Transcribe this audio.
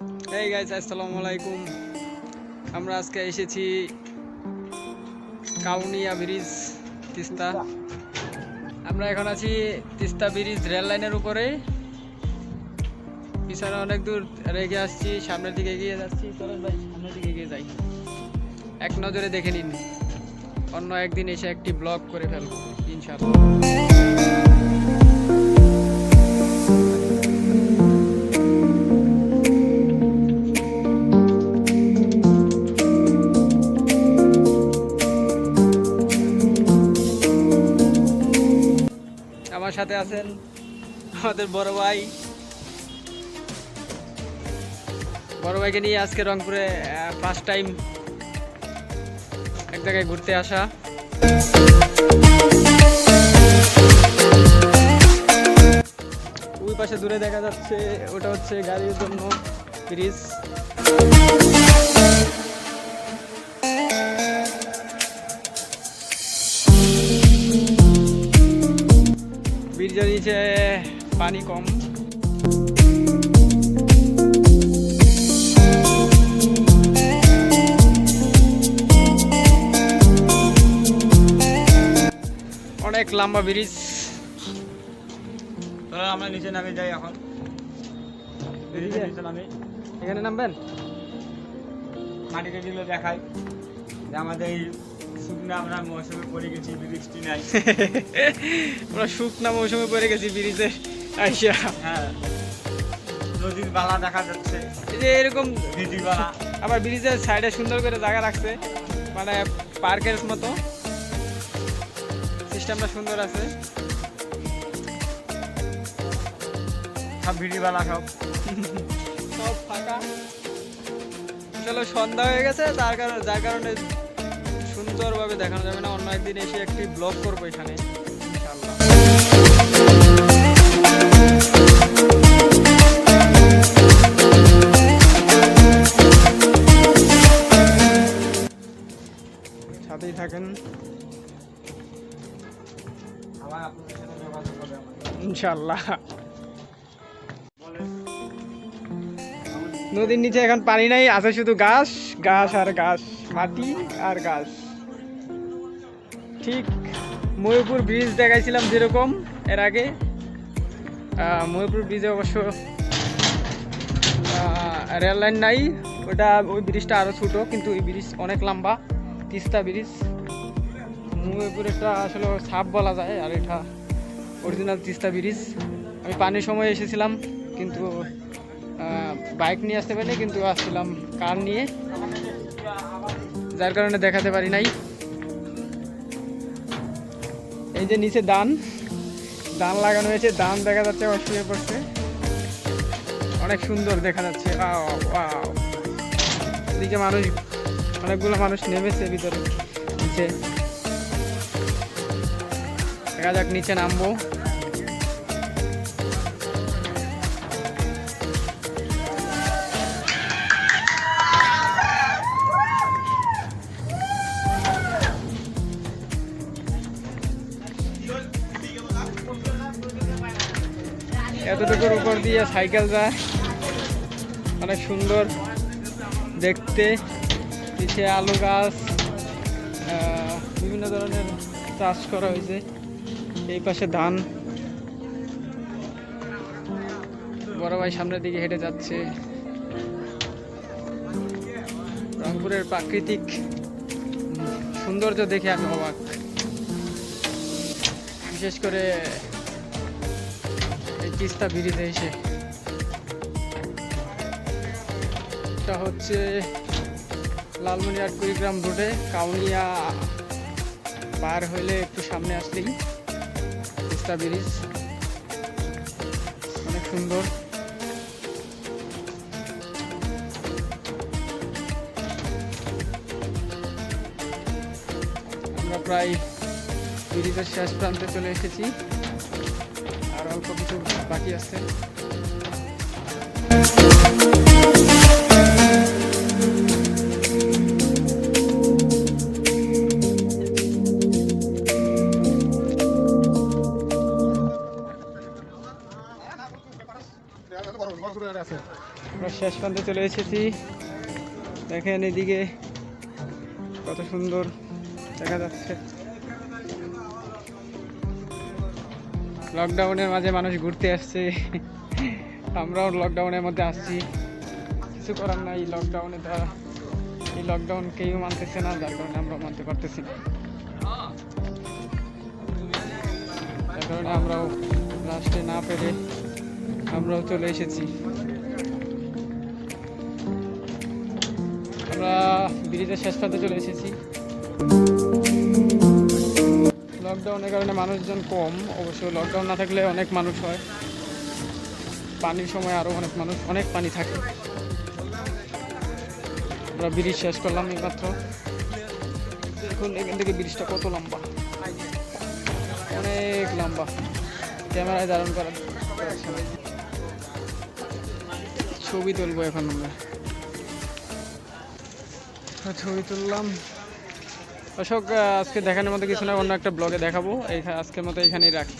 এই গাইজ আসসালামু আলাইকুম আমরা আজকে এসেছি কাউনিয়া ব্রিজ, তিস্তা। আমরা এখন আছি তিস্তা ব্রিজ রেল লাইনের উপরে। পিছনে অনেক দূর রেখে আসছি, সামনের দিকে এগিয়ে যাচ্ছি। চলেন ভাই, সামনের দিকে এগিয়ে যাই। এক নজরে দেখে নিন। অন্য একদিন এসে একটি ব্লগ করে ফেলব, ইনশাআল্লাহ। সাথে আছেন আমাদের বড় ভাই। বড় ভাইকে নিয়ে আজকে রংপুরে ফার্স্ট টাইম এক জায়গায় ঘুরতে আসা। ওই পাশে দূরে দেখা যাচ্ছে, ওটা হচ্ছে গাড়ির জন্য ব্রিজ। নিচে পানি কম। অনেক লম্বা ব্রিজ। আমরা নিচে নামে যাই এখন। এখানে নামবেন? মাটিতে যেগুলো দেখায় যে আমাদের এই শুকনো আমরা মৌসুমে পড়ে গেছি বৃষ্টি নাই। আমরা শুকনা মৌসুমে পড়ে গেছি ব্রিজে। আইসা হ্যাঁ। নদীর বালা দেখা যাচ্ছে। এই যে এরকম নদীর বালা। আবার ব্রিজের সাইডে সুন্দর করে জায়গা রাখছে। মানে পার্কের মতো। সিস্টেমটা সুন্দর আছে। সব ভিড়ি বালা সব। সব ফাঁকা। চলো সন্ধ্যা হয়ে গেছে তার কারণে যার কারণে সুন্দরভাবে দেখানো যাবে না, অন্য একদিন এসে একটি ব্লগ করব এখানে। সাথেই থাকেন। বলেন নদীর নিচে এখন পানি নাই, আছে শুধু ঘাস ঘাস আর ঘাস মাটি আর ঘাস ঠিক, ময়ূরপুর ব্রিজ দেখাইছিলাম যেরকম এর আগে। ময়ূরপুর ব্রিজে অবশ্য রেল লাইন নাই। ওটা, ওই ব্রিজটা আরও ছোটো, কিন্তু ওই ব্রিজ অনেক লম্বা, তিস্তা ব্রিজ ময়ূরপুরেরটা আসলে সাপ বলা যায়, আর এটা অরিজিনাল তিস্তা ব্রিজ আমি পানির সময় এসেছিলাম, কিন্তু বাইক নিয়ে আসতে পারিনি, কিন্তু আসছিলাম কার নিয়ে। যার কারণে দেখাতে পারি নাই। এই যে নিচে দান। দান লাগানো হয়েছে, দান দেখা যাচ্ছে আবার শুয়ে পড়ছে। অনেক সুন্দর দেখা যাচ্ছে. এদিকে মানুষ, অনেকগুলো মানুষ নেমেছে ভিতরে। নিচে। দেখা যাক, নিচে নামবো। এতটুকুর উপর দিয়ে সাইকেল যায়। অনেক সুন্দর দেখতে। পিছে আলু গাছ বিভিন্ন ধরনের চাষ করা হয়েছে। এই পাশে ধান। বড় ভাই সামনের দিকে হেঁটে যাচ্ছে। রংপুরের প্রাকৃতিক সৌন্দর্য দেখে আমি অবাক। বিশেষ করে তিস্তা ব্রিজে এসে। এটা হচ্ছে লালমনিরহাট কুড়িগ্রাম রোডে কাউনিয়া পার হইলে একটু সামনে আসলেই তিস্তা ব্রিজ। অনেক সুন্দর। আমরা প্রায় ব্রিজের শেষ প্রান্তে চলে এসেছি। কিছু বাকি আছে। আমরা শেষ প্রান্তে চলে এসেছি। দেখেন এদিকে কত সুন্দর দেখা যাচ্ছে। লকডাউনের মাঝে মানুষ ঘুরতে আসছে। আমরাও লকডাউনের মধ্যে আসছি। কিছু করার নাই লকডাউনে তারা এই লকডাউন কেউ মানতেছে না, যার কারণে আমরা মানতে পারতেছি না। যার কারণে আমরাও লাস্টে না পেরে আমরাও চলে এসেছি। আমরা ব্রিজের শেষ প্রান্তে চলে এসেছি। লকডাউনের কারণে মানুষজন কম। অবশ্য লকডাউন না থাকলে অনেক মানুষ হয়। পানির সময় আরও অনেক মানুষ, অনেক পানি থাকে। আমরা ব্রিজ শেষ করলাম এইমাত্র। দেখুন এখান থেকে ব্রিজটা কত লম্বা? অনেক লম্বা। ক্যামেরায় ধারণ করা ছবি তুলবো এখন আমরা। ছবি তুললাম। অশোক আজকে দেখানোর মতো কিছু না অন্য একটা ব্লগে দেখাবো। আজকের মতো এখানেই রাখি